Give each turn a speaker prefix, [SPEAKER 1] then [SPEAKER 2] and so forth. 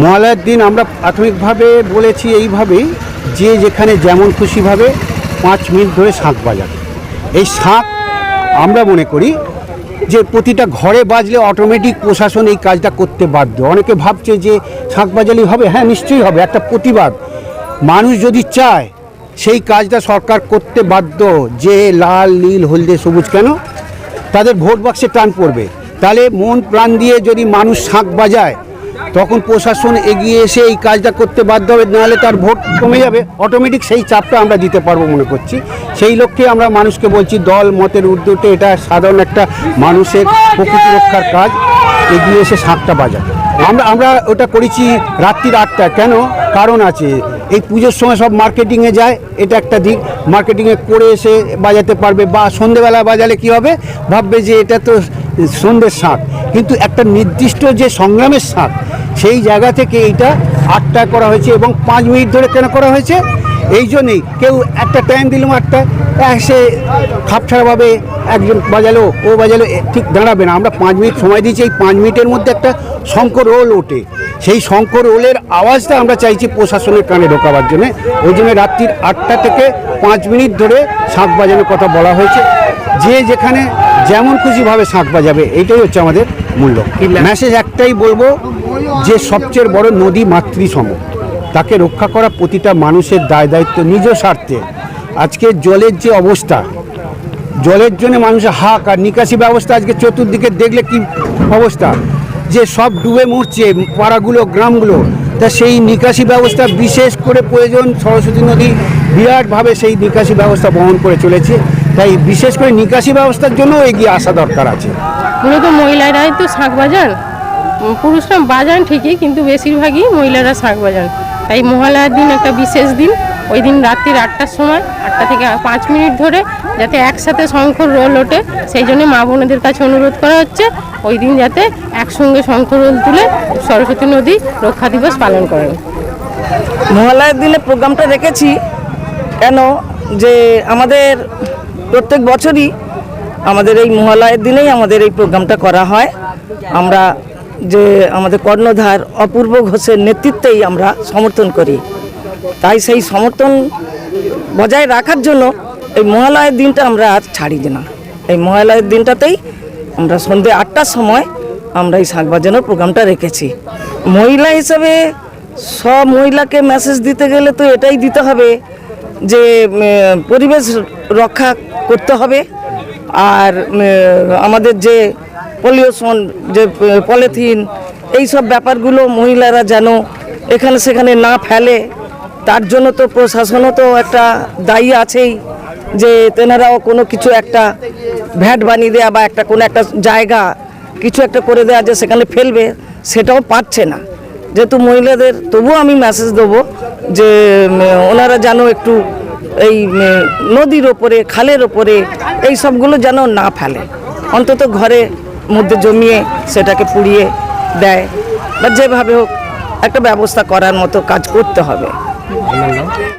[SPEAKER 1] মহালয়ার দিন আমরা প্রাথমিকভাবে বলেছি এইভাবেই যে যেখানে যেমন খুশিভাবে পাঁচ মিনিট ধরে শাঁখ বাজাবে। এই শাঁখ আমরা মনে করি যে প্রতিটা ঘরে বাজলে অটোমেটিক প্রশাসন এই কাজটা করতে বাধ্য। অনেকে ভাবছে যে শাঁখ বাজালেই হবে। হ্যাঁ নিশ্চয়ই হবে। একটা প্রতিবাদ। মানুষ যদি চায় সেই কাজটা সরকার করতে বাধ্য যে লাল, নীল, হলদে, সবুজ কেন? তাদের ভোট বাক্সে টান পড়বে। তাহলে মন প্রাণ দিয়ে যদি মানুষ শাঁখ বাজায় তখন প্রশাসন এগিয়ে এসে এই কাজটা করতে বাধ্য হবে, নাহলে তার ভোট কমে যাবে। অটোমেটিক সেই চাপটা আমরা দিতে পারব মনে করছি। সেই লক্ষ্যে আমরা মানুষকে বলছি, দল মতের উদ্যোগে এটা সাধারণ একটা মানুষের প্রকৃতি রক্ষার কাজ। এগিয়ে এসে শাঁখটা বাজাবে আমরা আমরা ওটা করেছি রাত্রির আটটা। কেন? কারণ আছে, এই পুজোর সময় সব মার্কেটিংয়ে যায়, এটা একটা দিক। মার্কেটিংয়ে করে এসে বাজাতে পারবে বা সন্ধেবেলা বাজালে কি হবে? ভাববে যে এটা তো সন্ধ্যের শাঁখ কিন্তু একটা নির্দিষ্ট যে সংগ্রামের শাঁখ সেই জায়গা থেকে এইটা আটটা করা হয়েছে এবং পাঁচ মিনিট ধরে কেন করা হয়েছে? এই জন্যেই কেউ একটা টাইম দিলাম একটা সে খাপছাড়াভাবে একজন বাজালো, ও বাজালো ঠিক দাঁড়াবে না। আমরা পাঁচ মিনিট সময় দিয়েছি, এই পাঁচ মিনিটের মধ্যে একটা শঙ্কর রোল ওঠে। সেই শঙ্কর রোলের আওয়াজটা আমরা চাইছি প্রশাসনের কানে ঢোকাবার জন্য। ওই জন্য রাত্রির আটটা থেকে পাঁচ মিনিট ধরে শাঁখ বাজানোর কথা বলা হয়েছে। যে যেখানে যেমন খুশিভাবে শাঁখ বাজাবে, এইটাই হচ্ছে আমাদের মূল্য। মেসেজ একটাই বলব যে সবচেয়ে বড় নদী মাতৃসম। তাকে রক্ষা করা প্রতিটা মানুষের দায় দায়িত্ব নিজ স্বার্থে। আজকে জলের যে অবস্থা জলের জন্য মানুষের হাক আর নিকাশি ব্যবস্থা আজকে চতুর্দিকে দেখলে কি অবস্থা? যে সব ডুবে মরছে পাড়াগুলো গ্রামগুলো তা সেই নিকাশি ব্যবস্থা বিশেষ করে প্রয়োজন সরস্বতী নদী বিরাটভাবে সেই নিকাশি ব্যবস্থা বহন করে চলেছে। তাই বিশেষ করে নিকাশি ব্যবস্থার জন্য এগিয়ে আসা দরকার আছে।
[SPEAKER 2] মূলত মহিলারাই তো শাঁখ বাজান পুরুষরা বাজান ঠিকই কিন্তু বেশিরভাগই মহিলারা শাঁখ বাজান। তাই মহালয়ার দিন একটা বিশেষ দিন। ওই দিন রাত্রির আটটার সময় আটটা থেকে পাঁচ মিনিট ধরে যাতে একসাথে শঙ্খর রোল ওঠে সেই জন্য মা বোনেদের কাছে অনুরোধ করা হচ্ছে ওই দিন যাতে একসঙ্গে শঙ্খ রোল তুলে সরস্বতী নদী রক্ষা দিবস পালন করেন।
[SPEAKER 3] মহালয়ার দিনে প্রোগ্রামটা রেখেছি কেন? যে আমাদের প্রত্যেক বছরই আমাদের এই মহালয়ের দিনেই আমাদের এই প্রোগ্রামটা করা হয়। আমরা যে আমাদের কর্ণধার অপূর্ব ঘোষের নেতৃত্বেই আমরা সমর্থন করি। তাই সেই সমর্থন বজায় রাখার জন্য এই মহালয়ের দিনটা আমরা আর ছাড়ি না। এই মহালয়ের দিনটাতেই আমরা সন্ধ্যে আটটার সময় আমরা এই শাক বাজানোর প্রোগ্রামটা রেখেছি। মহিলা হিসেবে সব মহিলাকে মেসেজ দিতে গেলে তো এটাই দিতে হবে যে পরিবেশ রক্ষা করতে হবে। আর আমাদের যে পলিউশন, যে পলিথিন, এই সব ব্যাপারগুলো মহিলারা যেন এখানে সেখানে না ফেলে, তার জন্য তো প্রশাসনও তো একটা দায়ী আছেই যে, তেনারাও কোনো কিছু একটা ভ্যাট বানিয়ে দেওয়া বা একটা কোনো একটা জায়গা কিছু একটা করে দেওয়া যে সেখানে ফেলবে, সেটাও পাচ্ছে না। যেহেতু মহিলাদের, তবুও আমি মেসেজ দেবো যে ওনারা যেন একটু এই নদীর ওপরে, খালের ওপরে এই সবগুলো যেন না ফেলে। অন্তত ঘরে মধ্যে জমিয়ে সেটাকে পুড়িয়ে দেয়। বা যেভাবে হোক একটা ব্যবস্থা করার মতো কাজ করতে হবে।